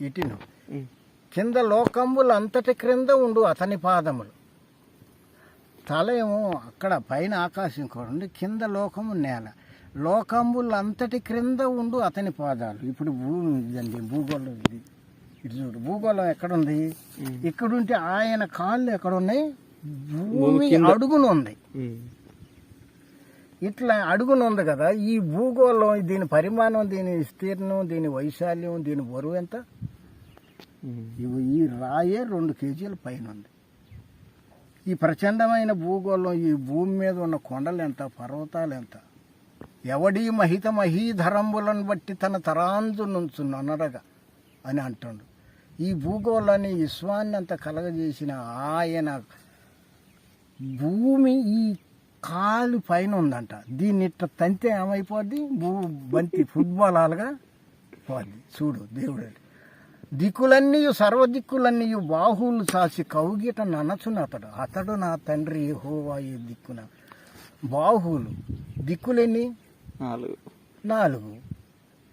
ఇటిను. కింద లోకంబులు అంతటి క్రింద ఉండు అతని పాదములు తల ఏమో అక్కడ పైన ఆకాశం కూడా కింద లోకము నేల లోకంబులు అంతటి క్రింద ఉండు అతని పాదాలు ఇప్పుడు భూమి ఇదండి భూగోళం ఇది ఇటు చూడు భూగోళం ఎక్కడుంది. ఇక్కడుంటే ఆయన కాళ్ళు ఎక్కడున్నాయి భూమి భూమి కింద. అడుగున ఉంది ఉమ్. ఇట్లా అడుగున ఉంది కదా ఈ భూగోళం దీని పరిమాణం దీని విస్తీర్ణం దీని వైశాల్యం దీని బరువు ఎంత. ఇవి ఈ రాయే రెండు కేజీల పైన ఉంది ఈ ప్రచండమైన భూగోళం ఈ భూమి మీద ఉన్న కొండలు ఎంత పర్వతాలు ఎంత? ఎవడి మహిత మహీధరంబులను బట్టి తన తరాంజు నుంచున్న అనరగా అని అంటుండు. ఈ భూగోళాన్ని విశ్వాన్ని అంత కలగజేసిన ఆయన భూమి ఈ కాలు పైన ఉందంట దీన్ని ఇట్లా తంతే ఏమైపోద్ది? భూ బంతి ఫుట్బాల్ ఆలుగా పోద్ది. చూడు దేవుడు. దిక్కులన్నీ సర్వ దిక్కులన్నీ బాహువులు సాసి కౌగిట ననచును అతడు అతడు నా తండ్రి హోవా ఈ దిక్కున. బాహువులు దిక్కులెన్ని? నాలుగు. నాలుగు.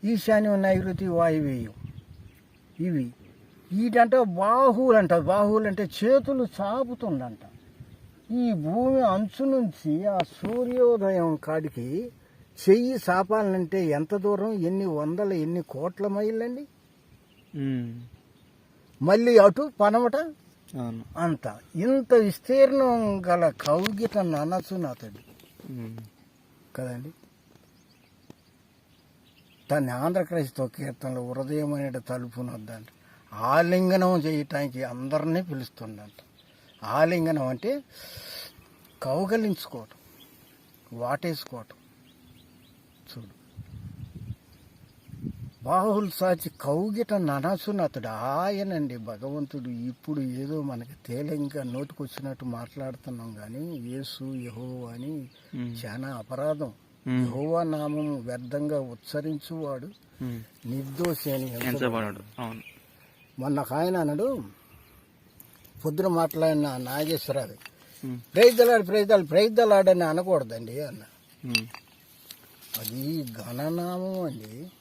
ఈశాన్యం నైరుతి వాయువేయం. ఇవి. వీటంటే బాహువులు అంట బాహువులు అంటే చేతులు చాపుతుందంట ఈ భూమి అంచు నుంచి ఆ సూర్యోదయం కాడికి చెయ్యి చాపాలంటే ఎంత దూరం? ఎన్ని వందల ఎన్ని కోట్ల మైళ్ళండి. మళ్ళీ అటు పనమట? అంత. ఇంత విస్తీర్ణం గల కౌగిట అతడు ఉమ్. కదండి? దాన్ని ఆంధ్రక్రైస్తవ కీర్తనలో హృదయం అనే తలుపునొద్దంట ఆలింగనం చేయటానికి అందరినీ పిలుస్తుందంట. ఆలింగనం అంటే కౌగలించుకోవటం వాటేసుకోవటం. బాహుల్ సాచి కౌగిట ననసును అతడు ఆయనండి భగవంతుడు ఇప్పుడు ఏదో మనకి తేలింగా నోటికొచ్చినట్టు మాట్లాడుతున్నాం కానీ యేసు యహో అని. చాలా అపరాధం. యెహోవా నామం వ్యర్థంగా ఉచ్చరించువాడు. నిర్దోషి అని మొన్న ఆయన అన్నాడు పొద్దున మాట్లాడిన నాగేశ్వరరావు. ప్రైద్దలాడు ప్రైద్దలు ప్రైద్దలాడని అనకూడదండి అన్న. అది ఘననామం అండి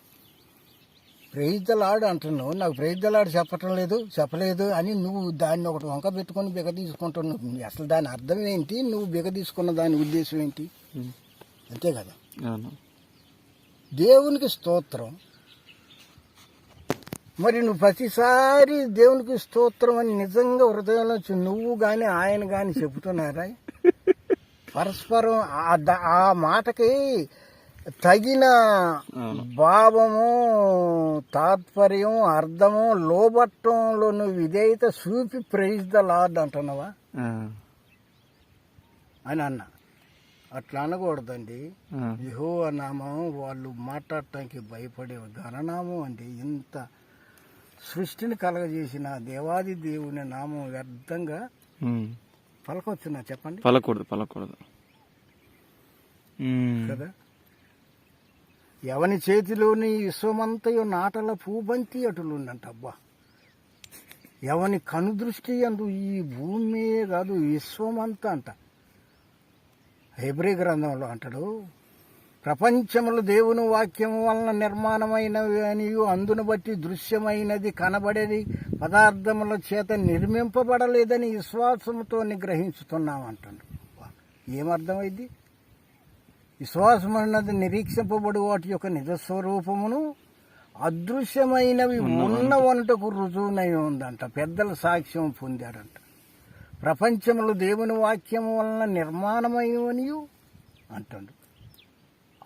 ప్రైద్దలాడు అంటున్నావు. నాకు ప్రైద్దలాడు చెప్పటం లేదు చెప్పలేదు అని నువ్వు దాన్ని ఒకటి వంక పెట్టుకొని బిగ తీసుకుంటున్నావు. అసలు దాని అర్థం ఏంటి? నువ్వు బిగ తీసుకున్న దాని ఉద్దేశం ఏంటి. అంతే కదా? దేవునికి స్తోత్రం. మరి నువ్వు ప్రతిసారి దేవునికి స్తోత్రం అని నిజంగా హృదయంలో నువ్వు గాని ఆయన గాని చెబుతున్నారా? పరస్పరం ఆ మాటకి తగిన భావము తాత్పర్యం అర్థము లోబట్టంలో నువ్వు విధేయత చూపి ప్రైజ్ ద లార్డ్ అంటున్నావా. అని అన్న అట్లా అనకూడదండి. యహో నామం వాళ్ళు మాట్లాడటానికి భయపడే ఘననామం అండి ఇంత సృష్టిని కలగజేసిన దేవాది దేవుని నామం వ్యర్థంగా. పలకొచ్చున్నా చెప్పండి పలకూడదు పలకూడదు. కదా ఎవని చేతిలోని విశ్వమంతయు నాటల పూబంతి అటులుందంటబ్బా ఎవని కనుదృష్టి అందు ఈ భూమి కాదు విశ్వమంతా అంట. హెబ్రి గ్రంథంలో అంటాడు ప్రపంచములు దేవుని వాక్యము వలన నిర్మాణమైనవి అని అందును బట్టి దృశ్యమైనది కనబడేది పదార్థముల చేత నిర్మింపబడలేదని విశ్వాసంతో నిగ్రహించుతున్నాం అంటాడు. ఏమర్థమైంది? విశ్వాసం అన్నది నిరీక్షింపబడి వాటి యొక్క నిజస్వరూపమును అదృశ్యమైనవి ఉన్న వంటకు రుజువునై ఉందంట. పెద్దల సాక్ష్యం పొందాడంట ప్రపంచంలో దేవుని వాక్యం వలన నిర్మాణమయ్యనియు అంటాడు.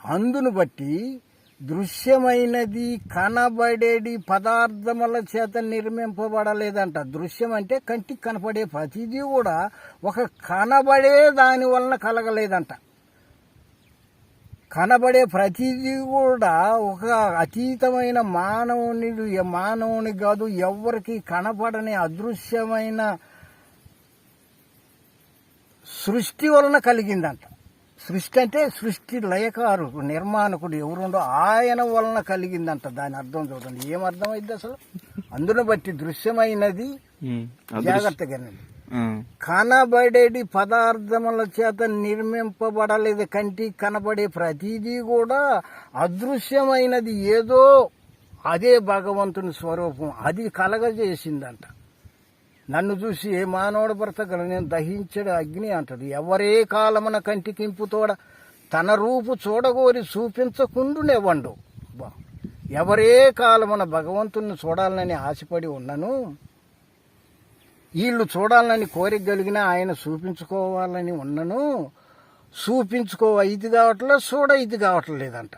అందును బట్టి దృశ్యమైనది కనబడేది పదార్థముల చేత నిర్మింపబడలేదంట. దృశ్యం అంటే కంటికి కనపడే ప్రతిదీ కూడా ఒక కనబడే దాని వలన కలగలేదంట. కనబడే ప్రతిదీ కూడా ఒక అతీతమైన మానవుని మానవుని కాదు ఎవరికి కనపడని అదృశ్యమైన సృష్టి వలన కలిగిందంట. సృష్టి అంటే సృష్టి లయకారు నిర్మాణకుడు ఎవరుండో ఆయన వలన కలిగిందంట. దాని అర్థం చూడండి. ఏం అర్థమైంది అసలు? అందును బట్టి దృశ్యమైనది ఉమ్. కనబడేటి పదార్థముల చేత నిర్మింపబడలేదు. కంటికి కనబడే ప్రతిదీ కూడా అదృశ్యమైనది. ఏదో అదే భగవంతుని స్వరూపం. అది కలగజేసిందంట. నన్ను చూసి ఏ మానవుడు బ్రతకలు నేను దహించడు అగ్ని అంటది. ఎవరే కాలమున కంటికింపుతోడ తన రూపు చూడగోరి చూపించకుండునేవండు ఎవరే కాలమున భగవంతుని చూడాలని ఆశపడి ఉన్నను? వీళ్ళు చూడాలని కోరిక కలిగిన ఆయన చూపించుకోవాలని ఉన్నను. చూపించుకో ఇది కావట్లేదు చూడ ఇది కావట్లేదంట.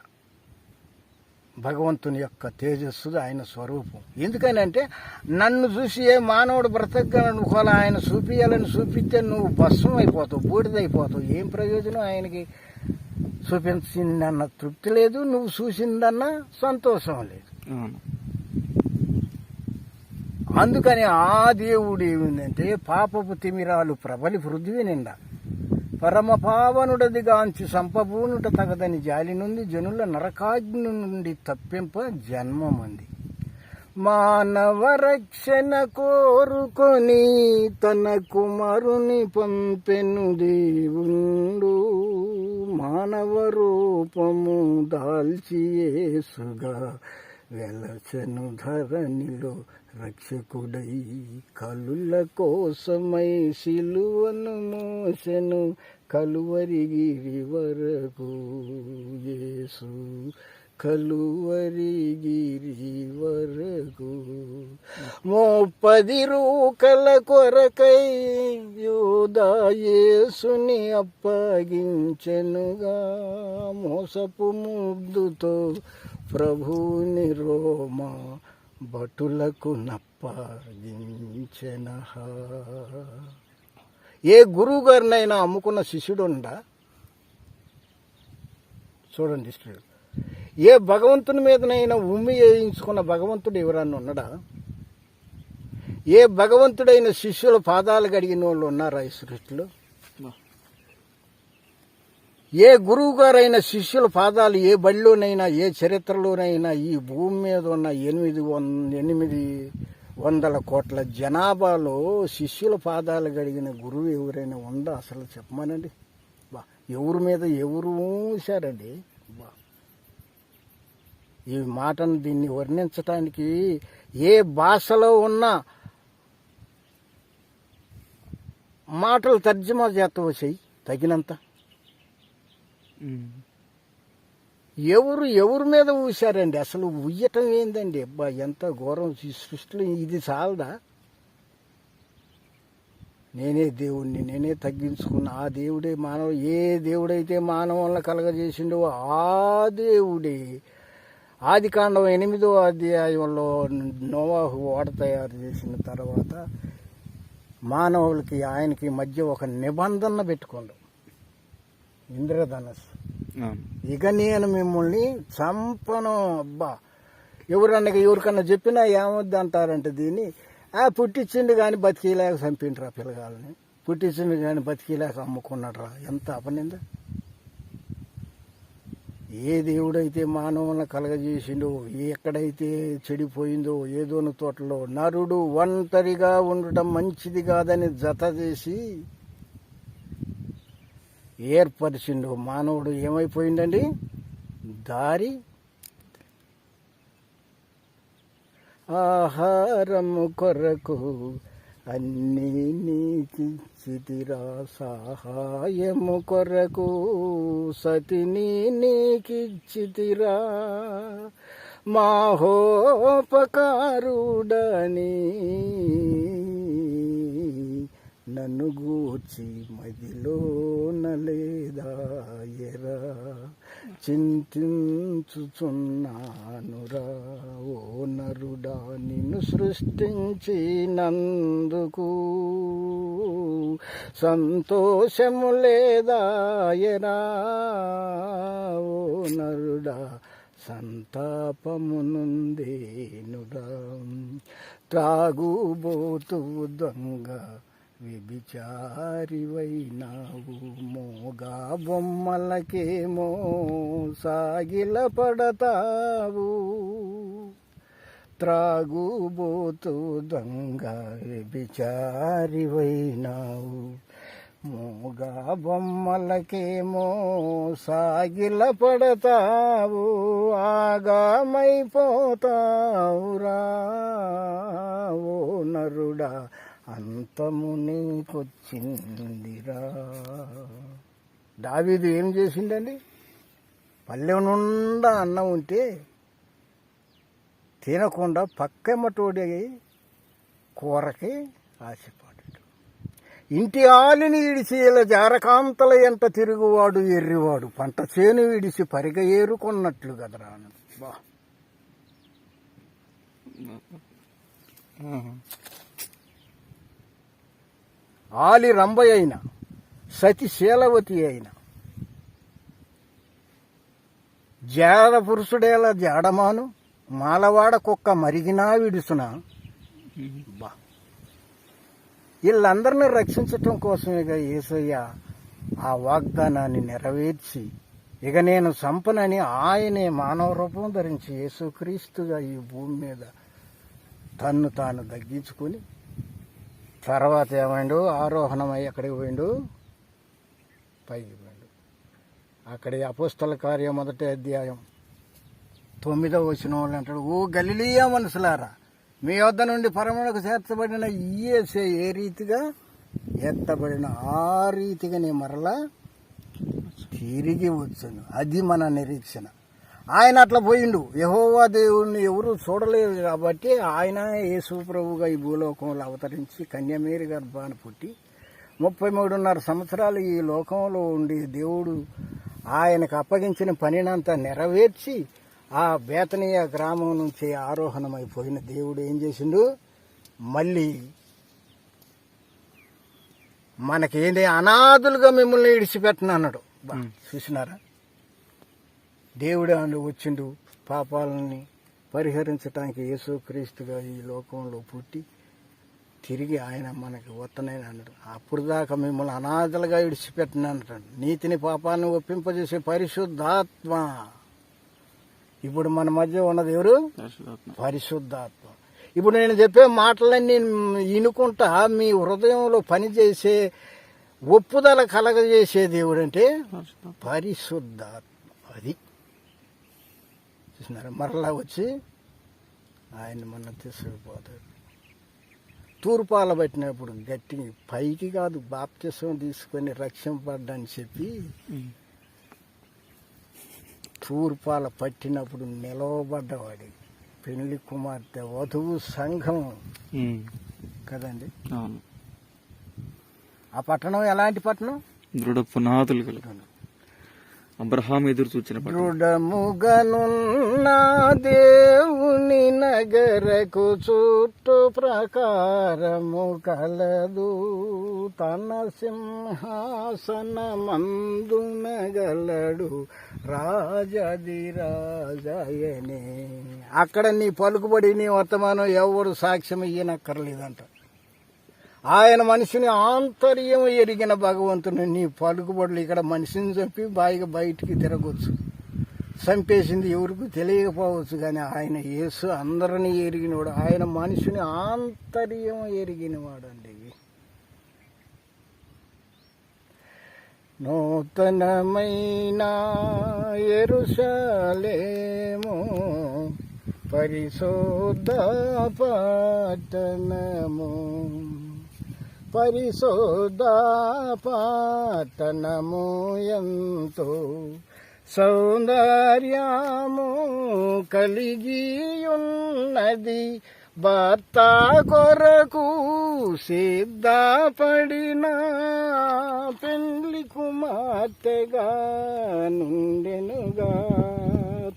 భగవంతుని యొక్క తేజస్సు ఆయన స్వరూపం. ఎందుకనంటే నన్ను చూసి ఏ మానవుడు బ్రతకగలను ఆయన చూపించాలని చూపిస్తే నువ్వు భస్మం అయిపోతావు బూడిదైపోతావు. ఏం ప్రయోజనం ఆయనకి? చూపించిందన్న తృప్తి లేదు నువ్వు చూసిందన్న సంతోషం లేదు. అందుకని ఆ దేవుడు ఏమిందంటే పాపపు తిమిరాలు ప్రబలి పృథ్వీ నిండా. పరమ పావనుడది గాంచి సంపభూనుట తగదని జాలి నుండి జనుల నరకాగ్ని నుండి తప్పింప జన్మమంది. మానవ రక్షణ కోరుకొని తన కుమారుని పంపెను దేవుండు. మానవ రూపము దాల్చి ఏసుగా వెలసను ధరణిలో రక్షకుడై కలుల కోసమై శిలువను మోసెను కలువరిగిరి వరకు. యేసు కలువరిగిరి వరకు. ముప్పది రూకల కొరకై యోదాయేసుని అప్పగించెనుగా. మోసపు ముగ్దుతో ప్రభుని రోమ భటులకు నప్పగించెన ఏ గురువు గారినైనా అమ్ముకున్న శిష్యుడుండా? చూడండి స్త్రీలు ఏ భగవంతుని మీదనైనా ఉమ్మి వేయించుకున్న భగవంతుడు ఎవరన్నా ఉన్నాడా? ఏ భగవంతుడైన శిష్యుల పాదాలు గడిగిన వాళ్ళు ఉన్నారా ఈ సృష్టిలో? ఏ గురువు గారైన శిష్యుల పాదాలు ఏ బడిలోనైనా ఏ చరిత్రలోనైనా ఈ భూమి మీద ఉన్న ఎనిమిది వంద ఎనిమిది వందల కోట్ల జనాభాలో శిష్యుల పాదాలు గడిగిన గురువు ఎవరైనా ఉందా? అసలు చెప్పమానండి. బా ఎవరి మీద ఎవరు ఊసారండి? బా. ఈ మాటను దీన్ని వర్ణించటానికి ఏ భాషలో ఉన్న మాటలు తర్జుమా చేస్తావు తగినంత. ఎవరు ఎవరి మీద ఊశారండి? అసలు ఉయ్యటం ఏందండి? అబ్బా ఎంత ఘోరం. ఈ సృష్టిలో ఇది చాలదా? నేనే దేవుణ్ణి నేనే తగ్గించుకున్న. ఆ దేవుడే మానవ ఏ దేవుడైతే మానవులను కలగజేసిండో ఆ దేవుడే. ఆది కాండం ఎనిమిదో అధ్యాయంలో నోవాహు ఓడ తయారు చేసిన తర్వాత మానవులకి ఆయనకి మధ్య ఒక నిబంధన పెట్టుకోండు. ఇంద్రధనస్సు. ఇక నేను మిమ్మల్ని చంపను అబ్బా. ఎవరన్నా ఎవరికన్నా చెప్పినా ఏమొద్దు అంటారంటే దీన్ని ఆ పుట్టించిండు కానీ బతికేలాక చంపిండ్రా పిల్లగాలని పుట్టించిండు కానీ బతికేలాక అమ్ముకున్నాడురా. ఎంత అపనింద? ఏ దేవుడైతే మానవులను కలగజేసిండో ఎక్కడైతే చెడిపోయిందో ఏదోని తోటలో నరుడు ఒంటరిగా ఉండటం మంచిది కాదని జత చేసి ఏర్పరిచిండు మానవుడు ఏమైపోయిందండి? దారి. ఆహారము కొరకు అన్నీ నీకిచ్చితిరా సహాయము కొరకు సతిని నీకిచ్చితిరా మాహోపకారుడని నన్ను గూర్చి మదిలో నలేదాయరా చింతించుచున్నానురా ఓ నరుడా నిన్ను సృష్టించినందుకు సంతోషము లేదాయరా ఓ నరుడా సంతాపమునుందేనురా? త్రాగుబోతు దొంగ వ్యభిచారివైనావు. మోగా బొమ్మలకేమో సాగిల పడతావు త్రాగుబోతు దొంగ వ్యభిచారివైనావు. మోగా బొమ్మలకేమో సాగిల పడతావు ఆగామైపోతావురా ఓ నరుడా. అంతము నీకొచ్చిందిరా. దావీదు ఏం చేసిండండి? పల్లెనుండా అన్నం ఉంటే తినకుండా పక్కెమ్మటోడి కూరకి ఆశపడ్డాడు. ఇంటి ఆలిని ఇడిచి ఇలా జారకాంతల ఎంట తిరుగువాడు ఎర్రివాడు. పంట చేను విడిచి పరిగ ఏరుకున్నట్లు కదరా బా. ఆలి రంభ అయిన సతి శీలవతి అయిన. జాడ పురుషుడేలా జాడమాను మాలవాడ కుక్క మరిగినా విడుసున. బా. వీళ్ళందరినీ రక్షించటం కోసమేగా ఏసయ్య ఆ వాగ్దానాన్ని నెరవేర్చి ఇక నేను సంపనని ఆయనే మానవ రూపం ధరించి యేసుక్రీస్తుగా ఈ భూమి మీద తన్ను తాను తగ్గించుకొని తర్వాత ఏమైండు? ఆరోహణమై అక్కడికి పోయిండు. పైకి పోయిండు. అక్కడి అపోస్తల కార్యం మొదటి అధ్యాయం. తొమ్మిదో వచ్చిన వాళ్ళు అంటాడు ఓ గలిలియా మనసులారా మీ వద్ద నుండి పరమునకు చేర్చబడిన ఈఎస్ఏ ఏ రీతిగా? ఎత్తబడిన ఆ రీతిగా నేను మరలా తిరిగి వచ్చాను. అది మన నిరీక్షణ. ఆయన అట్లా పోయిండు. యహోవా దేవుణ్ణి ఎవరు చూడలేదు కాబట్టి ఆయన యేసు ప్రభువుగా ఈ భూలోకంలో అవతరించి కన్యమేరి గర్భాన్ని పుట్టి ముప్పై మూడున్నర సంవత్సరాలు ఈ లోకంలో ఉండి దేవుడు ఆయనకు అప్పగించిన పనినంతా నెరవేర్చి ఆ బేతనీయ గ్రామం నుంచి ఆరోహణమైపోయిన దేవుడు ఏం చేసిండు? మళ్ళీ మనకేంటి అనాథులుగా మిమ్మల్ని ఇడిచిపెట్టను అన్నాడు చూసినారా? దేవుడు అండు వచ్చిండు. పాపాలని పరిహరించడానికి యేసుక్రీస్తుగా ఈ లోకంలో పుట్టి తిరిగి ఆయన మనకి వత్తనని అన్నాడు. అప్పుడు దాకా మిమ్మల్ని అనాథలుగా ఇడిచిపెట్టను అన్నాడు నీతిని పాపాన్ని ఒప్పింపజేసే పరిశుద్ధాత్మ. ఇప్పుడు మన మధ్య ఉన్నది ఎవరు? పరిశుద్ధాత్మ. ఇప్పుడు నేను చెప్పే మాటలన్నీ ఇనుకుంటా మీ హృదయంలో పనిచేసే ఒప్పుదల కలగజేసే దేవుడు అంటే. పరిశుద్ధాత్మ. అది చూసినారా? మరలా వచ్చి ఆయన మన తీసుకుపోతాడు. తూర్పాల పట్టినప్పుడు గట్టి పైకి కాదు బాప్తిసం తీసుకొని రక్షింపడ్డని చెప్పి. తూర్పాల పట్టినప్పుడు నిలవబడ్డవాడి. పెళ్ళి కుమార్తె వధువు సంఘం. కదండి? ఆ పట్టణం ఎలాంటి పట్టణం? దృఢ పునాదులు కలిగి అబ్రహాం ఎదురు చూచిన పట్టణం. దృఢముగనున్న దేవుని నగరకు చుట్టూ ప్రకారము కలదు. తన సింహాసన మందునగలడు రాజది రాజయనే. అక్కడ నీ పలుకుబడి నీ వర్తమానం ఎవరు సాక్ష్యం ఇయ్యనక్కర్లేదంట. ఆయన మనిషిని ఆంతర్యం ఎరిగిన భగవంతుని నీ పలుకుబడులు ఇక్కడ మనిషిని చంపి బాయిగా బయటికి తిరగవచ్చు చంపేసింది ఎవరికి తెలియకపోవచ్చు కానీ ఆయన యేసు అందరినీ ఎరిగినవాడు ఆయన మనిషిని ఆంతర్యం ఎరిగినవాడండి. నూతనమైన ఎరుషలేము పరిశోధ పట్టణము. పరిశోధాపాతనము ఎంతో సౌందర్యము కలిగి ఉన్నది భర్త కొరకు సిద్ధపడిన పెళ్ళి కుమార్తెగా నుండెనుగా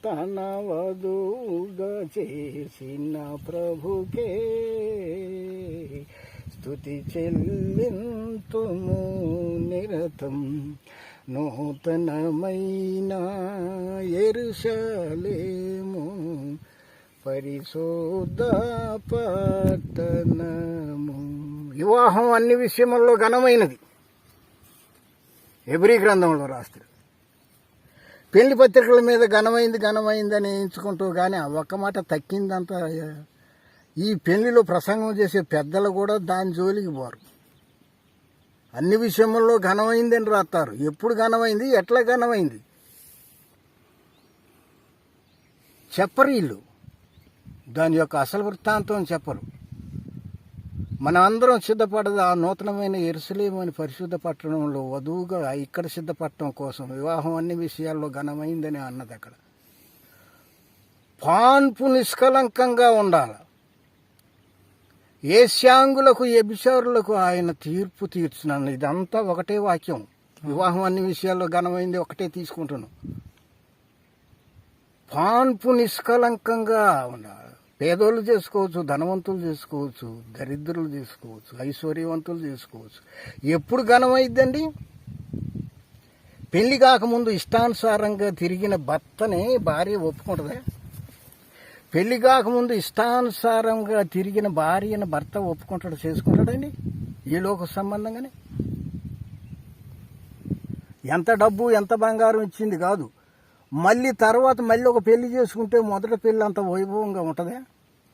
తన వధువుగా చేసిన ప్రభుకే స్థుతి చెల్లింతుము నిరతం. నూతనమైన ఎరుషలేము. పరిశోధ పట్టణము వివాహం అన్ని విషయముల్లో ఘనమైనది. ఎబ్రి గ్రంథంలో రాస్తారు. పెళ్ళి పత్రికల మీద ఘనమైంది ఘనమైంది అని ఎంచుకుంటూ కానీ ఆ ఒక్క మాట తక్కిందంతా ఈ పెళ్ళిలో ప్రసంగం చేసే పెద్దలు కూడా దాని జోలికి పోరు. అన్ని విషయంలో ఘనమైంది అని రాస్తారు. ఎప్పుడు ఘనమైంది? ఎట్లా ఘనమైంది? చెప్పరు వీళ్ళు. దాని యొక్క అసలు వృత్తాంతం చెప్పరు. మనమందరం సిద్ధపడదు ఆ నూతనమైన ఎరుసలేమని పరిశుద్ధ పట్టణంలో వధువుగా ఇక్కడ సిద్ధపడటం కోసం వివాహం అన్ని విషయాల్లో ఘనమైందని అన్నది అక్కడ. పాన్పు నిష్కలంకంగా ఉండాలి. ఏశాంగులకు ఎబిచారులకు ఆయన తీర్పు తీర్చున్నాను. ఇదంతా ఒకటే వాక్యం. వివాహం అన్ని విషయాల్లో ఘనమైంది ఒకటే తీసుకుంటున్నాం పాన్పు నిష్కలంకంగా పేదోళ్ళు చేసుకోవచ్చు ధనవంతులు చేసుకోవచ్చు దరిద్రులు చేసుకోవచ్చు ఐశ్వర్యవంతులు చేసుకోవచ్చు. ఎప్పుడు ఘనమైద్దండి? పెళ్ళి కాకముందు ఇష్టానుసారంగా తిరిగిన భర్తని భార్య ఒప్పుకుంటుందా? పెళ్ళి కాకముందు ఇష్టానుసారంగా తిరిగిన భార్యను భర్త ఒప్పుకుంటాడు చేసుకుంటాడండి? ఈ లోక సంబంధంగానే? ఎంత డబ్బు ఎంత బంగారం ఇచ్చింది కాదు. మళ్ళీ తర్వాత మళ్ళీ ఒక పెళ్ళి చేసుకుంటే మొదటి పెళ్ళి అంత వైభవంగా ఉంటుందా?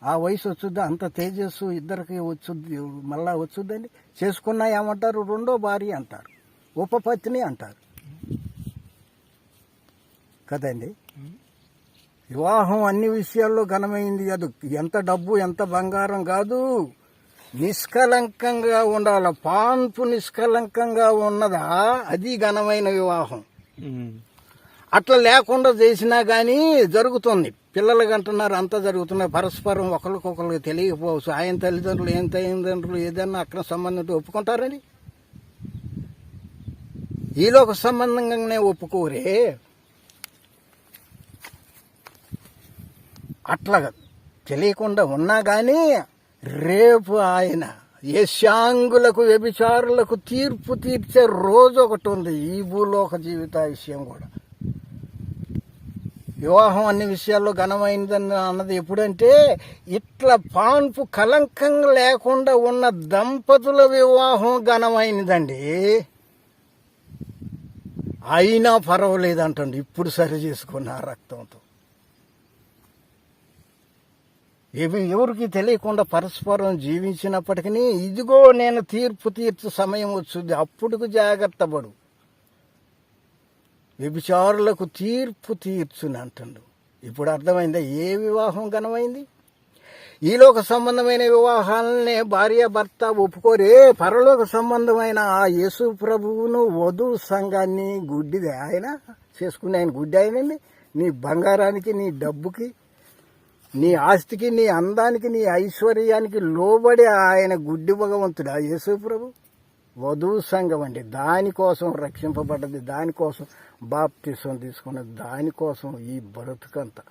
ఆ వయసు వచ్చుద్దా? అంత తేజస్సు ఇద్దరికి వచ్చుద్ది మళ్ళా వచ్చుద్దండి? చేసుకున్నా ఏమంటారు? రెండో భార్య అంటారు. ఉపపత్ని అంటారు. కదండి? వివాహం అన్ని విషయాల్లో ఘనమైంది. కాదు ఎంత డబ్బు ఎంత బంగారం కాదు. నిష్కలంకంగా ఉండాలి. పాన్పు నిష్కలంకంగా ఉన్నదా? అది ఘనమైన వివాహం. అట్లా లేకుండా చేసినా కానీ జరుగుతుంది. పిల్లలకి అంటున్నారు అంతా జరుగుతున్నాయి. పరస్పరం ఒకరికొకరికి తెలియకపోవచ్చు ఆయన తల్లిదండ్రులు ఏం తల్లిదండ్రులు ఏదన్నా అక్కడ సంబంధం ఒప్పుకుంటారని ఈలో ఒక సంబంధంగానే ఒప్పుకోరే. అట్లా తెలియకుండా ఉన్నా కానీ రేపు ఆయన యశాంగులకు వ్యభిచారులకు తీర్పు తీర్చే రోజు ఒకటి ఉంది ఈ భూలోక జీవిత విషయం కూడా. వివాహం అన్ని విషయాల్లో ఘనమైందని అన్నది ఎప్పుడంటే ఇట్లా పాన్పు కలంకం లేకుండా ఉన్న దంపతుల వివాహం ఘనమైనదండి. అయినా పర్వాలేదంటండి. ఇప్పుడు సరి చేసుకున్న రక్తంతో. ఇవి ఎవరికి తెలియకుండా పరస్పరం జీవించినప్పటికీ ఇదిగో నేను తీర్పు తీర్చు సమయం వచ్చింది అప్పుడుకు జాగ్రత్త పడు. వ్యభిచారులకు తీర్పు తీర్చుని అంటుండు. ఇప్పుడు అర్థమైందా? ఏ వివాహం ఘనమైంది? ఈలోక సంబంధమైన వివాహాలనే భార్య భర్త ఒప్పుకోరే పరలోక సంబంధమైన ఆ యేసు ప్రభువును వధు సంఘాన్ని గుడ్డిది. ఆయన చేసుకుని ఆయన గుడ్డి ఆయనండి. నీ బంగారానికి నీ డబ్బుకి నీ ఆస్తికి నీ అందానికి నీ ఐశ్వర్యానికి లోబడి ఆయన గుడ్డి భగవంతుడు ఆ యేసు ప్రభు? వధువు సంఘం అండి. దానికోసం రక్షింపబడ్డది దానికోసం బాప్తిసం తీసుకున్నది దానికోసం ఈ బ్రతుకంతా.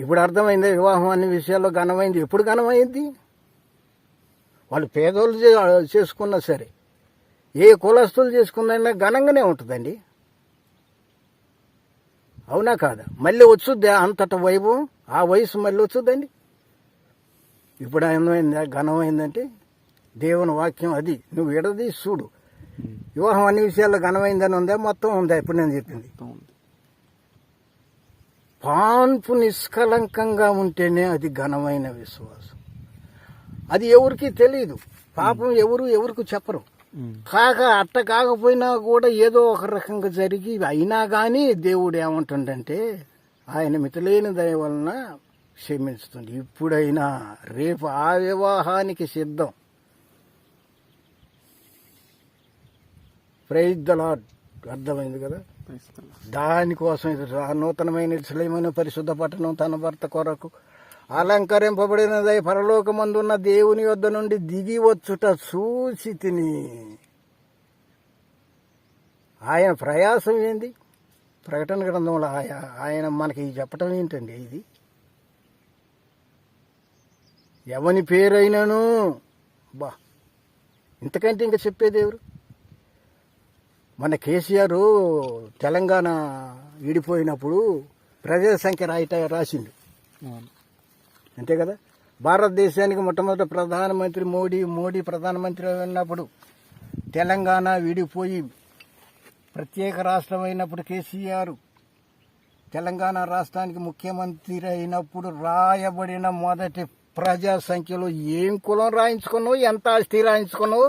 ఇప్పుడు అర్థమైంది వివాహం అన్ని విషయాల్లో ఘనమైంది? ఎప్పుడు ఘనమైంది? వాళ్ళు పేదోళ్ళు చేసుకున్నా సరే ఏ కులస్తులు చేసుకున్నా ఘనంగానే ఉంటుందండి. అవునా కాదా? మళ్ళీ వచ్చుద్దా అంతట వైభవం ఆ వయసు మళ్ళీ వచ్చుద్దండి? ఇప్పుడు ఏమైందా? ఘనమైందంటే దేవుని వాక్యం అది. నువ్వు ఎడది చూడు. వివాహం అన్ని విషయాల్లో ఘనమైందని ఉందా? మొత్తం ఉందా? ఇప్పుడు నేను చెప్పింది. పాన్పు నిష్కలంకంగా ఉంటేనే అది ఘనమైన విశ్వాసం. అది ఎవరికి తెలియదు పాపం ఎవరు ఎవరికి చెప్పరు. కాక అట్ట కాకపోయినా కూడా ఏదో ఒక రకంగా జరిగి అయినా కానీ దేవుడు ఏమంటుండంటే ఆయన మితిలేని దయ వలన క్షమిస్తుంది ఇప్పుడైనా రేపు ఆ వివాహానికి సిద్ధం. ప్రైజ్ ద లార్డ్ అర్థమైంది కదా. దానికోసం ఇది నూతనమైన ఇస్లేమైన పరిశుద్ధ పట్టణం తన భర్త కొరకు అలంకరింపబడినదై పరలోకమందున్న దేవుని యొద్ద నుండి దిగి వచ్చుట చూసి తిని. ఆయన ప్రయాసం ఏంది? ప్రకటన గ్రంథంలో ఆయన ఆయన మనకి చెప్పటం ఏంటండి ఇది? ఎవని పేరైనను? బా ఇంతకంటే ఇంకా చెప్పేది ఎవరు? మన కేసీఆర్ తెలంగాణ విడిపోయినప్పుడు ప్రజల సంఖ్య రాయట రాసిండు. అంతే కదా? భారతదేశానికి మొట్టమొదటి ప్రధానమంత్రి మోడీ మోడీ ప్రధానమంత్రి ఉన్నప్పుడు తెలంగాణ విడిపోయి ప్రత్యేక రాష్ట్రం అయినప్పుడు కేసీఆర్ తెలంగాణ రాష్ట్రానికి ముఖ్యమంత్రి అయినప్పుడు రాయబడిన మొదటి ప్రజా సంఖ్యలో ఏం కులం రాయించుకున్నావు ఎంత ఆస్తి రాయించుకున్నావు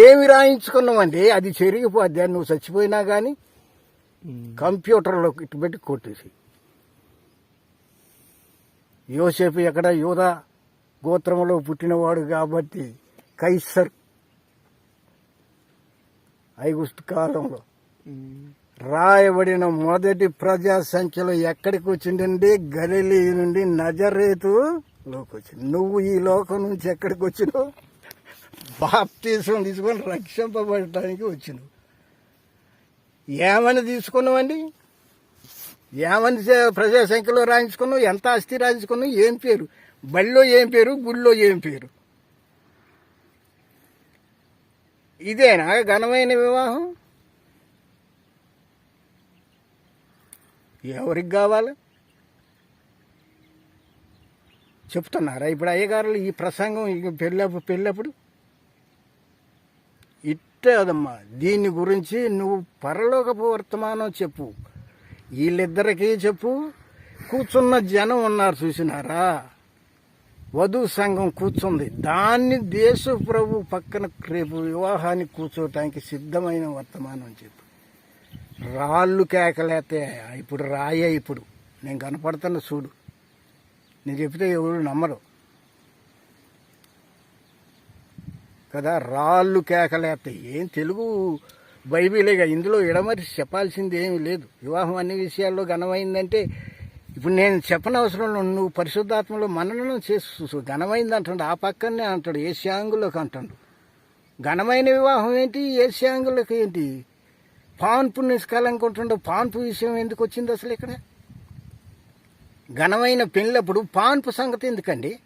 ఏమి రాయించుకున్నావు అండి అది చెరిగిపోద్ది. నువ్వు చచ్చిపోయినా కానీ కంప్యూటర్లో ఇటు పెట్టి కొట్టేసి యోసేపు ఎక్కడ? యూద గోత్రంలో పుట్టినవాడు కాబట్టి కైసర్ ఐగుస్తు కాలంలో. రాయబడిన మొదటి ప్రజా సంఖ్యలో ఎక్కడికి వచ్చిండండి గలిలీ నుండి నజరేతు లోకి వచ్చింది. నువ్వు ఈ లోకం నుంచి ఎక్కడికి వచ్చినావు బాప్తీసం తీసుకొని రక్షింపబడటానికి వచ్చినావు. ఏమని తీసుకున్నావండి? ఏమని ప్రజా సంఖ్యలో రాయించుకున్నావు? ఎంత ఆస్తి రాయించుకున్నావు? ఏం పేరు? బళ్ళో ఏం పేరు? గుళ్ళో ఏం పేరు? ఇదేనా ఘనమైన వివాహం? ఎవరికి కావాలి? చెప్తున్నారా ఇప్పుడు అయ్యగారులు ఈ ప్రసంగం ఇక పెళ్ళప్పుడు పెళ్ళప్పుడు? ఇట్టే అదమ్మా. దీని గురించి నువ్వు పరలోకపు వర్తమానం చెప్పు. వీళ్ళిద్దరికీ చెప్పు. కూర్చున్న జనం ఉన్నారు చూసినారా? వధు సంఘం కూర్చుంది. దాన్ని దేశ ప్రభు పక్కన రేపు వివాహానికి కూర్చోటానికి సిద్ధమైన వర్తమానం చెప్పు. రాళ్ళు కేకలేతే ఇప్పుడు రాయే ఇప్పుడు. నేను కనపడుతున్న చూడు. నేను చెప్తే ఎవరు నమ్మరు. కదా రాళ్ళు కేకలేస్తాయి ఏం తెలుగు బైబిలేగా. ఇందులో ఇడమరి చెప్పాల్సింది ఏమీ లేదు. వివాహం అన్ని విషయాల్లో ఘనమైందంటే ఇప్పుడు నేను చెప్పనవసరం నువ్వు పరిశుద్ధాత్మలో మననం చేసి ఘనమైంది అంటాడు. ఆ పక్కనే అంటాడు ఏష్యాంగులోకి అంటాడు. ఘనమైన వివాహం ఏంటి? ఏష్యాంగులకు ఏంటి? పాన్పు నిష్కలంకుంటుండో పాన్పు విషయం ఎందుకు వచ్చింది అసలు ఇక్కడ? ఘనమైన పెళ్ళప్పుడు పాన్పు సంగతి ఎందుకండి?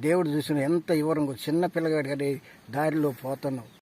దేవుడు చూసిన ఎంత వివరంగా చిన్న పిల్లగాడి దారిలో పోతున్నావు.